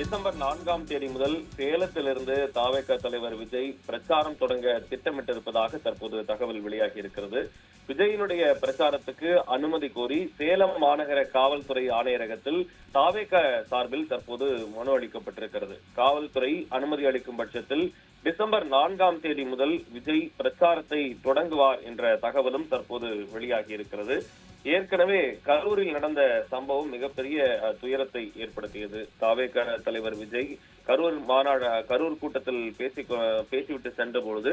December நான்காம் தேதி முதல் சேலத்திலிருந்து தாவேக தலைவர் விஜய் பிரச்சாரம் தொடங்க திட்டமிட்டிருப்பதாக தற்போது தகவல் வெளியாகி இருக்கிறது. விஜயினுடைய பிரச்சாரத்துக்கு அனுமதி கோரி சேலம் மாநகர காவல்துறை ஆணையரகத்தில் தாவேக சார்பில் தற்போது மனு அளிக்கப்பட்டிருக்கிறது. காவல்துறை அனுமதி அளிக்கும் பட்சத்தில் டிசம்பர் நான்காம் தேதி முதல் விஜய் பிரச்சாரத்தை தொடங்குவார் என்ற தகவலும் தற்போது வெளியாகி இருக்கிறது. ஏற்கனவே கரூரில் நடந்த சம்பவம் மிகப்பெரிய அஹ், துயரத்தை ஏற்படுத்தியது. தாவேக தலைவர் விஜய் கரூர் மாநாடு கரூர் கூட்டத்தில் பேசி பேசிவிட்டு சென்ற பொழுது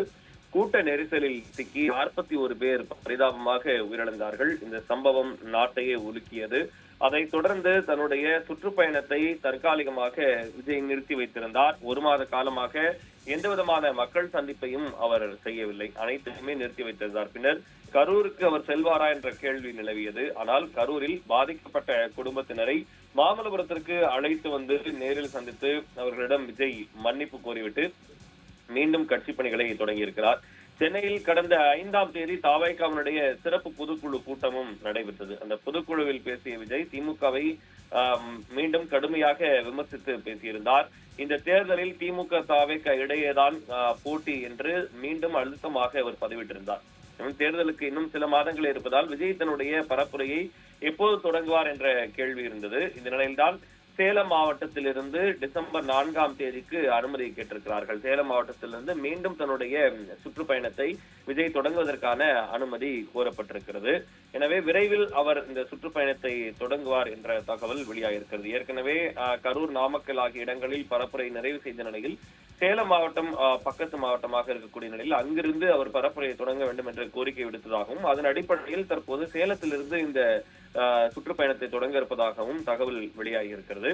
கூட்ட நெரிசலில் சிக்கி நாற்பத்தி ஒரு பேர் பரிதாபமாக உயிரிழந்தார்கள். இந்த சம்பவம் நாட்டையே உலுக்கியது. அதைத் தொடர்ந்து தன்னுடைய சுற்றுப்பயணத்தை தற்காலிகமாக விஜய் நிறுத்தி வைத்திருந்தார். ஒரு மாத காலமாக எந்த விதமான மக்கள் சந்திப்பையும் அவர் செய்யவில்லை. அனைத்தையுமே நிறுத்தி வைத்திருந்தார். பின்னர் கரூருக்கு அவர் செல்வாரா என்ற கேள்வி நிலவியது. ஆனால் கரூரில் பாதிக்கப்பட்ட குடும்பத்தினரை மாமல்லபுரத்திற்கு அழைத்து வந்து நேரில் சந்தித்து அவர்களிடம் விஜய் மன்னிப்பு கோரிவிட்டு மீண்டும் கட்சி பணிகளை தொடங்கியிருக்கிறார் சென்னையில் கடந்த ஐந்தாம் தேதி தாவைக்காவினுடைய சிறப்பு பொதுக்குழு கூட்டமும் நடைபெற்றது. அந்த பொதுக்குழுவில் பேசிய விஜய் திமுகவை மீண்டும் கடுமையாக விமர்சித்து பேசியிருந்தார். இந்த தேர்தலில் திமுக தாவைக்க இடையேதான் போட்டி என்று மீண்டும் அழுத்தமாக அவர் பதிவிட்டிருந்தார். தேர்தலுக்கு இன்னும் சில மாதங்கள் இருப்பதால் விஜய் தன்னுடைய பரப்புரையை எப்போது தொடங்குவார் என்ற கேள்வி இருந்தது. இந்த நிலையில்தான் சேலம் மாவட்டத்திலிருந்து டிசம்பர் நான்காம் தேதிக்கு அனுமதி கேட்டிருக்கிறார்கள். சேலம் மாவட்டத்திலிருந்து மீண்டும் தன்னுடைய சுற்றுப்பயணத்தை விஜய் தொடங்குவதற்கான அனுமதி கோரப்பட்டிருக்கிறது. எனவே விரைவில் அவர் இந்த சுற்றுப்பயணத்தை தொடங்குவார் என்ற தகவல் வெளியாகிருக்கிறது ஏற்கனவே கரூர் நாமக்கல் ஆகிய இடங்களில் பரப்புரை நிறைவு செய்த நிலையில் சேலம் மாவட்டம் பக்கத்து மாவட்டமாக இருக்கக்கூடிய நிலையில் அங்கிருந்து அவர் பரப்புரையை தொடங்க வேண்டும் என்ற கோரிக்கை விடுத்ததாகவும் அதன் அடிப்படையில் தற்போது சேலத்திலிருந்து இந்த சுற்றுப்பயணத்தை தொடங்க இருப்பதாகவும் தகவல் வெளியாகி இருக்கிறது.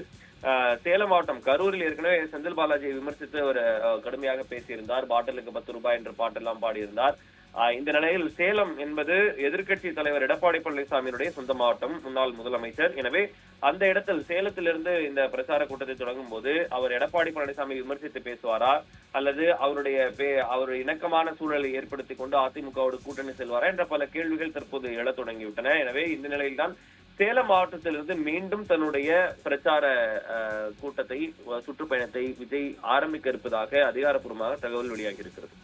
சேலம் மாவட்டம் கரூரில் ஏற்கனவே செந்தில் பாலாஜியை விமர்சித்து அவர் கடுமையாக பேசியிருந்தார். பாட்டிலுக்கு பத்து ரூபாய் என்ற பாட்டெல்லாம் பாடியிருந்தார். இந்த நிலையில் சேலம் என்பது எதிர்க்கட்சி தலைவர் எடப்பாடி பழனிசாமியினுடைய சொந்த மாவட்டம் முன்னாள் முதலமைச்சர். எனவே அந்த இடத்தில் சேலத்திலிருந்து இந்த பிரச்சார கூட்டத்தை தொடங்கும் போது அவர் எடப்பாடி பழனிசாமி விமர்சித்து பேசுவாரா? அல்லது அவருடைய பே- அவர் இணக்கமான சூழலை ஏற்படுத்திக் கொண்டு அதிமுகவோடு கூட்டணி செல்வாரா? என்ற பல கேள்விகள் தற்போது எழத் தொடங்கிவிட்டன. எனவே இந்த நிலையில்தான் சேலம் மாவட்டத்திலிருந்து மீண்டும் தன்னுடைய பிரச்சார கூட்டத்தை சுற்றுப்பயணத்தை விஜய் ஆரம்பிக்க இருப்பதாக அதிகாரப்பூர்வமாக தகவல் வெளியாகி இருக்கிறது.